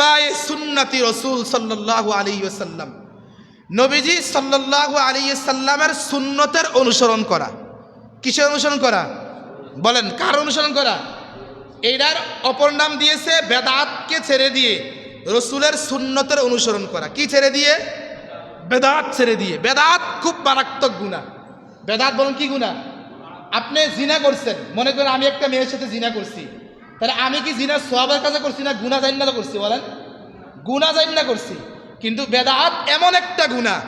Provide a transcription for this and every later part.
ইত্তেবায়ে সুন্নতি রসুল আলাইহি ওয়াসাল্লাম। নবীজি আলাইহি সাল্লামের সুন্নতের অনুসরণ করা। কিসের অনুসরণ করা? বলেন, কার অনুসরণ করা? এইটার অপর নাম দিয়েছে বেদাতকে ছেড়ে দিয়ে, রসুলের সুন্নতের অনুসরণ করা। কি ছেড়ে দিয়ে? বেদাত ছেড়ে দিয়ে। বেদাত খুব মারাত্মক গুণা। বেদাত বলুন কি গুণা? আপনি জিনা করছেন। মনে করেন আমি একটা মেয়ের সাথে জিনা করছি। তাহলে আমি কি জিনা সবের কাছে করছি না গুণা জানি না করছি বলেন? গুণা জানি না করছি। কিন্তু বেদাত এমন একটা গুণা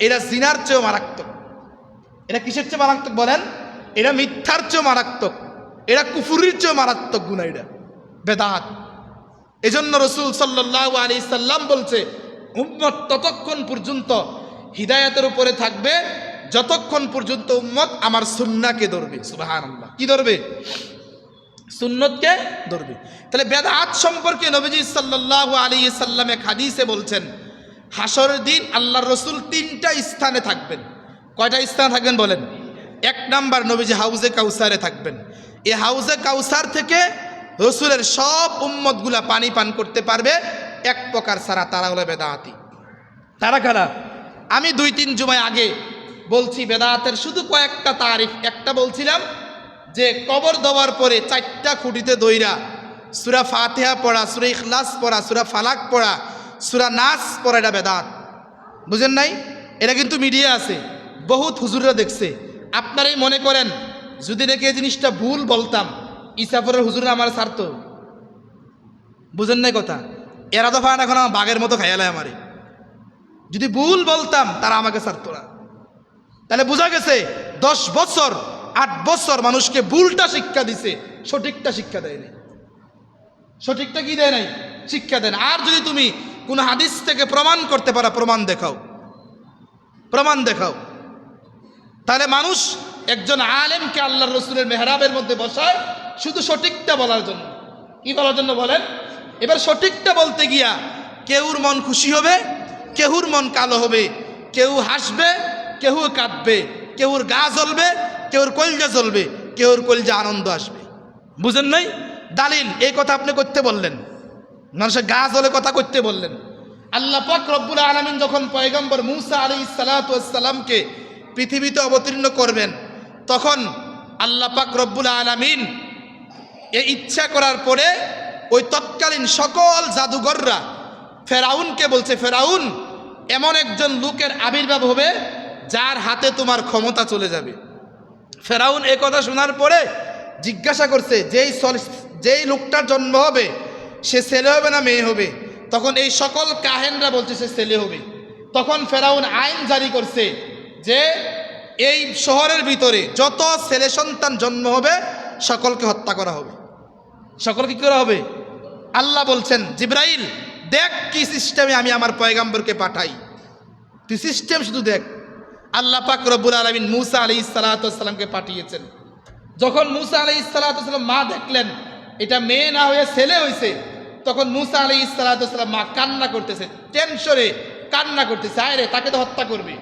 এটা জিনার চেয়েও মারাত্মক। এটা কিসের চেয়ে মারাত্মক বলেন? এটা মিথ্যার চেয়েও মারাত্মক। এটা কুফুরির চেয়েও মারাত্মক গুণা এটা, বেদাত। এজন্য রসুল সাল্লাহ আলী সাল্লাম বলছে, উম্মত ততক্ষণ পর্যন্ত হিদায়তের উপরে থাকবে, যতক্ষণ পর্যন্ত উম্মত আমার সুন্নাকে ধরবে। আল্লাহ কি ধরবে? সুন্নতকে ধরবে। তাহলে বেদাত সম্পর্কে নবীজি সাল্লাহ আলী সাল্লামে হাদিসে বলছেন হাসর দিন আল্লাহর রসুল তিনটা স্থানে থাকবেন। কয়টা স্থানে থাকবেন বলেন? এক নাম্বার নবীজি হাউজে কাউসারে থাকবেন। এই হাউজে কাউসার থেকে রসুলের সব উম্মতগুলা পানি পান করতে পারবে এক প্রকার সারা তারা হলো বেদাহাতি তারা কারা? আমি দুই তিন জুমায় আগে বলছি বেদাহাতের শুধু কয়েকটা তারিফ একটা বলছিলাম যে কবর দেওয়ার পরে চারটা খুঁটিতে দইরা, সুরা ফাতেহা পড়া, সুরা ইখলাস পড়া, সুরা ফালাক পড়া, সুরা নাচ পড়া এটা বেদাত। বুঝেন নাই? এটা কিন্তু মিডিয়া আছে, বহুত হুজুররা দেখছে। আপনারাই মনে করেন, যদি নাকি এই জিনিসটা ভুল বলতাম, ইসাফরের হুজুররা আমার ছাড়ত। বুঝেন নাই কথা? এরা ফান এখন আমার বাঘের মতো খাইয়ালায় আমারে। যদি ভুল বলতাম, তারা আমাকে ছাড়তো না। তাহলে বোঝা গেছে, দশ বছর আট বছর মানুষকে ভুলটা শিক্ষা দিছে, সঠিকটা শিক্ষা দেয়নি সঠিকটা কি দেয় নাই? শিক্ষা দেন আর যদি তুমি কোনো হাদিস থেকে প্রমাণ করতে পারো, প্রমাণ দেখাও। প্রমাণ দেখাও। তাহলে মানুষ একজন আলেমকে আল্লাহ রসুলের মেহরাবের মধ্যে বসায়, শুধু সঠিকটা বলার জন্য। কি বলার জন্য বলেন? এবার সঠিকটা বলতে গিয়া কেউর মন খুশি হবে, কেহুর মন কালো হবে। কেউ হাসবে কেউ কাঁদবে। কেউর গা জ্বলবে কেউর কলজা জ্বলবে কেউর কলজা আনন্দ আসবে। বুঝেন নাই? দালিল এই কথা আপনি করতে বললেন। মানুষের গা জ্বলে কথা করতে বললেন। আল্লাহ পাক রব্বুল আলমিন যখন পয়গম্বর মুসা আলী সালাতামকে পৃথিবীতে অবতীর্ণ করবেন তখন আল্লাহ পাক রব্বুল আলমিন এ ইচ্ছা করার পরে ওই তৎকালীন সকল জাদুঘররা ফেরাউনকে বলছে ফেরাউন এমন একজন লোকের আবির্ভাব হবে যার হাতে তোমার ক্ষমতা চলে যাবে। ফেরাউন এ কথা শোনার পরে জিজ্ঞাসা করছে, যেই যেই লোকটার জন্ম হবে, সে ছেলে হবে না মেয়ে হবে? তখন এই সকল কাহেনরা বলছে, সে ছেলে হবে। তখন ফেরাউন আইন জারি করছে যে, এই শহরের ভিতরে যত ছেলে সন্তান জন্ম হবে, সকলকে হত্যা করা হবে। সকলকে কি করা হবে? আল্লাহ বলছেন, জিব্রাইল, দেখ কি সিস্টেমে আমি আমার পয়গাম্বরকে পাঠাই। তুই সিস্টেম শুধু দেখ। আল্লাহ পাক রব্বুল আলমিন মুসা আলি সালাতামকে পাঠিয়েছেন। যখন মুসা আলি সালাতাম মা দেখলেন, এটা মেয়ে না হয়ে ছেলে হয়েছে তখন মুসা আলি সালাতাম মা কান্না করতেছে, টেনশনে কান্না করতেছে, আয় রে, তাকে তো হত্যা করবে।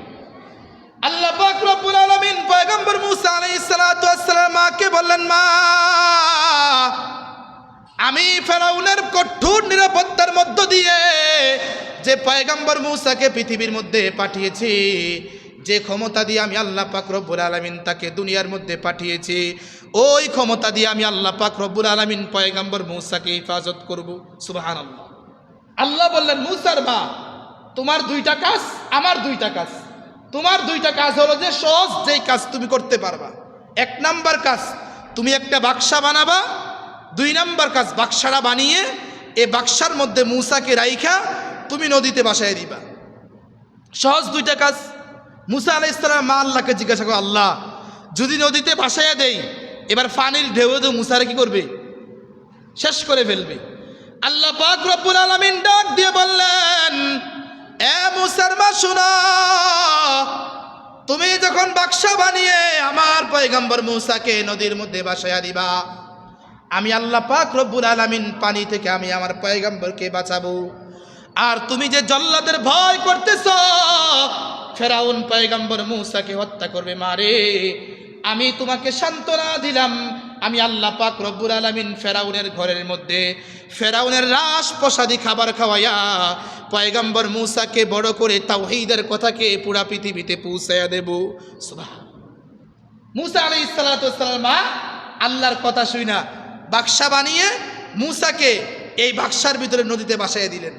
আল্লাহ পাক রব্বুল আলামিন পয়গম্বর মুসা আলাইহিস সালাতু ওয়াসসালাম মাকে বললেন, মা, আমি ফেরাউনের কঠোর নিরাপত্তার মধ্য দিয়ে যে পয়গম্বর মুসাকে পৃথিবীর মধ্যে পাঠিয়েছি যে ক্ষমতা দিয়ে আমি আল্লাহ পাক রব্বুল আলামিন তাকে দুনিয়ার মধ্যে পাঠিয়েছি, ওই ক্ষমতা দিয়ে আমি আল্লাহ পাক রব্বুল আলামিন পয়গম্বর মুসাকে হেফাজত করব। সুবহানাল্লাহ। আল্লাহ বললেন, মুসার বা তোমার দুইটা কাজ, আমার দুইটা কাজ। তোমার দুইটা কাজ হলো যে সহজ যেই কাজ তুমি করতে পারবা। এক নাম্বার কাজ, তুমি একটা বাক্সা বানাবা। দুই নাম্বার কাজ, বাক্সাটা বানিয়ে এ বাক্সার মধ্যে মুসাকে রাইখা তুমি নদীতে বাসায় দিবা। সহজ দুইটা কাজ। মুসা আলাহ ইসলাম মা আল্লাহকে জিজ্ঞাসা করো, আল্লাহ, যদি নদীতে বাসায় দেই, এবার ফানির ঢেউ ঢেউ মুসারে কি করবে? শেষ করে ফেলবে। আল্লাহ পাক রব্বুল আলামিন ডাক দিয়ে বললেন, এ মুসার মা, শোনো, তুমি যখন বাক্সা বানিয়ে আমার পয়গম্বর মুসাকে নদীর মধ্যে বাসায়া দিবা, আমি আল্লাহ পাক রব্বুল আলামিন পানি থেকে আমি আমার পয়গম্বরকে বাঁচাবো। আর তুমি যে জল্লাদের ভয় করতেছ ফেরাউন পয়গম্বর মুসাকে হত্যা করবে মারে আমি তোমাকে সান্ত্বনা দিলাম। আমি আল্লাহ পাক রব্বুল আলমিন ফেরাউনের ঘরের মধ্যে ফেরাউনের রাস প্রসাদী খাবার খাওয়াইয়া পয়গম্বর মুসাকে বড় করে তাও তাওহীদের কথাকে পুরা পৃথিবীতে পৌঁছাইয়া দেব। সুবাহ মুসা আলাই ইসালাতাম আল্লাহর কথা শুই না। বাক্সা বানিয়ে মুসাকে এই বাক্সার ভিতরে নদীতে বাসায় দিলেন।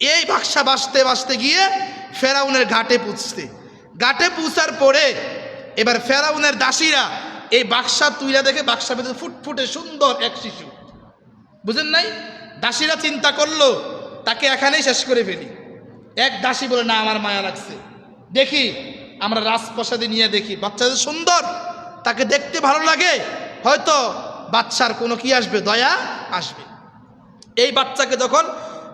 এই বাক্সা বাসতে বাসতে গিয়ে ফেরাউনের ঘাটে পুষতে ঘাটে পুষার পরে এবার ফেরাউনের দাসীরা এই বাক্সা তুইলা দেখে বাক্সার ভিতরে ফুটফুটে সুন্দর এক শিশু। বুঝেন নাই? দাসীরা চিন্তা করল, তাকে এখানেই শেষ করে ফেলি। এক দাসী বলে, না, আমার মায়া লাগছে। দেখি, আমরা রাজপ্রসাদে নিয়ে দেখি। বাচ্চাদের সুন্দর, তাকে দেখতে ভালো লাগে। হয়তো বাচ্চার কোনো কি আসবে? দয়া আসবে। এই বাচ্চাকে যখন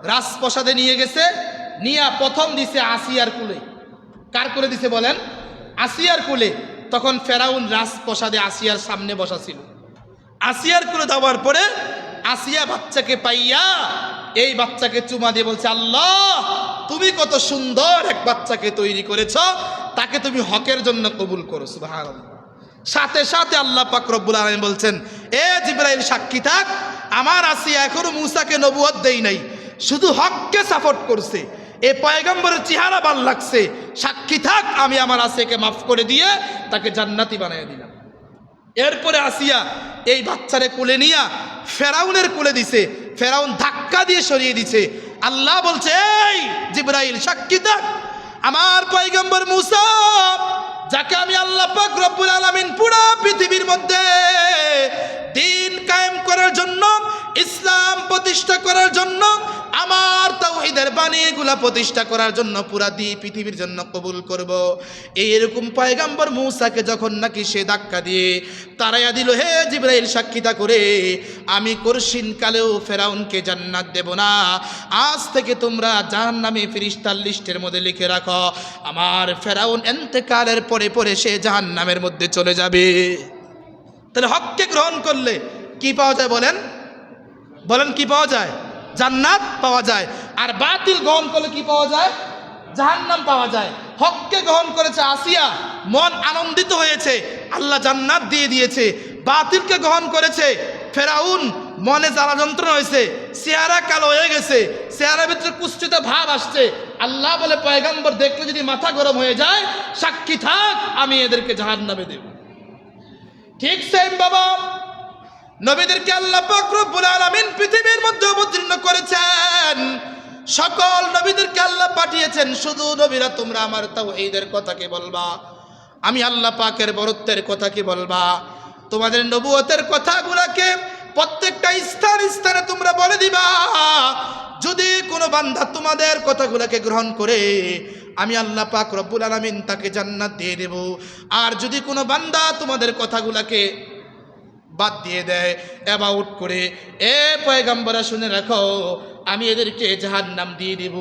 রাজপ্রসাদে নিয়ে গেছে নিয়ে প্রথম দিছে আসিয়ার কুলে। কার করে দিছে বলেন? আসিয়ার কুলে। তখন ফেরাউন রাজপ্রসাদে আসিয়ার সামনে বসা ছিল। আসিয়ার কুলে দেওয়ার পরে আসিয়া বাচ্চাকে পাইয়া এই বাচ্চাকে চুমা দিয়ে বলছে, আল্লাহ, তুমি কত সুন্দর এক বাচ্চাকে তৈরি করেছ। তাকে তুমি হকের জন্য কবুল করো সাথে সাথে আল্লাহ পাক রব্বুল আলামিন বলছেন, এ জিব্রাইল, সাক্ষী থাক। আমার আসিয়া এখনও মুসাকে নবুয়ত দেই নাই। শুধু হককে সাপোর্ট করছে। এ পয়গম্বরের চেহারা ভালো লাগছে। সাক্ষী থাক, আমি আমার আসিয়াকে মাফ করে দিয়ে তাকে জান্নাতি বানিয়ে দিলাম। এরপরে আসিয়া এই বাচ্চারে কোলে নিয়া ফেরাউনের কোলে দিছে। ফেরাউন ধাক্কা দিয়ে সরিয়ে দিছে। আল্লাহ বলছে, এই জিব্রাইল, সাক্ষী থাক। আমার পয়গম্বর মুসা, যাকে আমি আল্লাহ পাক রব্বুল আলামিন পুরো পৃথিবীর মধ্যে দিন কায়েম করার জন্য, ইসলাম প্রতিষ্ঠা করার জন্য, আমার তাওহীদের বাণী এগুলা প্রতিষ্ঠা করার জন্য পুরা দি পৃথিবীর জন্য কবুল করব। এই এরকম পয়গাম্বর মূসাকে যখন নাকি সে ধাক্কা দিয়ে তারাইয়া দিল, হে জিব্রাইল, সাক্ষীতা করে, আমি করসিন কালেও ফেরাউনকে জান্নাত দেব না। আজ থেকে তোমরা জাহান্নামে ফিরিস্তার লিস্টের মধ্যে লিখে রাখো, আমার ফেরাউন এন্তেকালের পরে পরে সে জাহান্নামের মধ্যে চলে যাবে। তাহলে হককে গ্রহণ করলে কি পাওয়া যায় বলেন? বলেন কি পাওয়া যায়? জান্নাত পাওয়া যায়। আর বাতিল গ্রহণ করলে কি পাওয়া যায়? জাহান্নাম পাওয়া যায়। হককে গ্রহণ করেছে আসিয়া, মন আনন্দিত হয়েছে, আল্লাহ জান্নাত দিয়ে দিয়েছে। বাতিলকে গ্রহণ করেছে ফেরাউন, মনে জ্বালা যন্ত্রণা হয়েছে, চেহারা কালো হয়ে গেছে, চেহারার ভিতরে কুষ্ঠিত ভাব আসছে। আল্লাহ বলে, পয়গাম্বর, দেখলে যদি মাথা গরম হয়ে যায়, সাক্ষী থাক, আমি এদেরকে জাহান্নামে দেব। ঠিক সেম বাবা। নবীদেরকে আল্লাহ পাক রব্বুল আলামিন পৃথিবীর মধ্যে অবতীর্ণ করেছেন। সকল নবীদেরকে আল্লাহ পাঠিয়েছেন, শুধু নবীরা তোমরা আমার তাওহীদের কথা কি বলবা? আমি আল্লাহ পাকের বরত্বের কথা কি বলবা? তোমাদের নবুয়তের কথাগুলোকে প্রত্যেকটা স্থান স্থানে তোমরা বলে দিবা। যদি কোনো বান্দা তোমাদের কথাগুলোকে গ্রহণ করে আমি আল্লাহ পাক রব্বুল আলমিন তাকে জান্নাত দিয়ে দেব। আর যদি কোনো বান্দা তোমাদের কথাগুলাকে বাদ দিয়ে দেয় অ্যাবাউট করে, এ পয়গাম্বরা, শুনে রাখো, আমি এদেরকে জাহার নাম দিয়ে দেব।